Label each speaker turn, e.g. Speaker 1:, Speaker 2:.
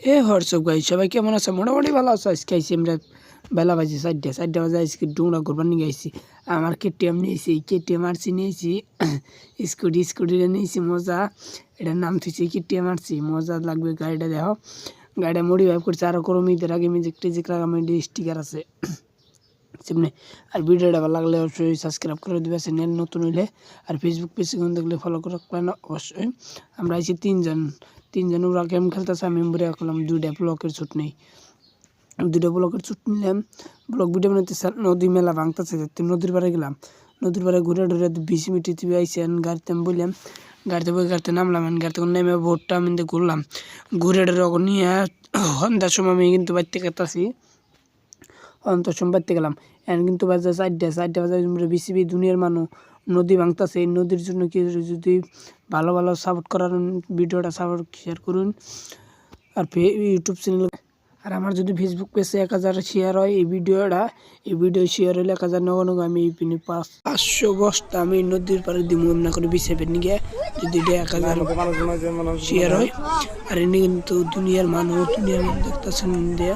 Speaker 1: এ WhatsApp গাই সবাই কেমন আছে? মোটামুটি ভালো আছে? আজকে আইসি আমরা বেলা বাজে চারটে চারটে বাজে আজকে ডুংরা করবার নিয়ে আইসি আমার কেটিএম নিয়েছি, কেটিএম আরসি নিয়েছি, স্কুটি স্কুটিটা নিয়েছি, মজা। এটার নাম থুইছি কেটিএম আরসি, মজা লাগবে গাড়িটা, দেখো। গাড়িটা মডিফাই করছে আরও করো মিদের আগে মিউজিক টিজিক লাগামে স্টিকার আছে। সেমনি। আর ভিডিওটা ভালো লাগলে অবশ্যই সাবস্ক্রাইব করে দিবে চ্যানেল নতুন হইলে। আর ফেসবুক পেজে দেখলে ফলো করে রাখবেন অবশ্যই। আমরা আইছি তিনজন। তিনজন ওরা গেম খেলতেছে, আমি বুড়ে করলাম দুইটা ব্লকের ছুট নেই। দুইটা ব্লকের ছুট নিলাম, ব্লক ভিডিও বানাতে নদী মেলা ভাঙতেছে তো নদীর পাড়ে গেলাম। নদীর পাড়ে ঘুরে টুরে বিশ মিনিট টিভি আইসেন গাড়িতে আমি বললাম গাড়িতে বই গাড়িতে নামলাম গাড়িতে নেমে ভোটটা আমি ঘুরলাম। ঘুরে ওকে নিয়ে, সন্ধ্যার সময় আমি কিন্তু বাড়িতে কাটাছি অন্ত সোমবারতে গেলাম। এখন কিন্তু বাজে চারটে চারটে বাজার বিসিবি দুনিয়ার মানুষ নদী ভাঙতেছে। এই নদীর জন্য কি যদি ভালো ভালো সাপোর্ট করার ভিডিওটা সাপোর্ট শেয়ার করুন। আর ইউটিউব চ্যানেল আর আমার যদি ফেসবুক পেজে এক হাজার শেয়ার হয়, এই ভিডিওটা এই ভিডিও শেয়ার হলে এক হাজার নগো আমি এই পাঁচ পাঁচশো বস্তা আমি নদীর পাড়ে দিব না করে বিছেপের নিয়ে যদি এক হাজার শেয়ার হয়। আর এনে কিন্তু দুনিয়ার মানুষ দুনিয়ার মানুষ দেখতেছেন দিয়ে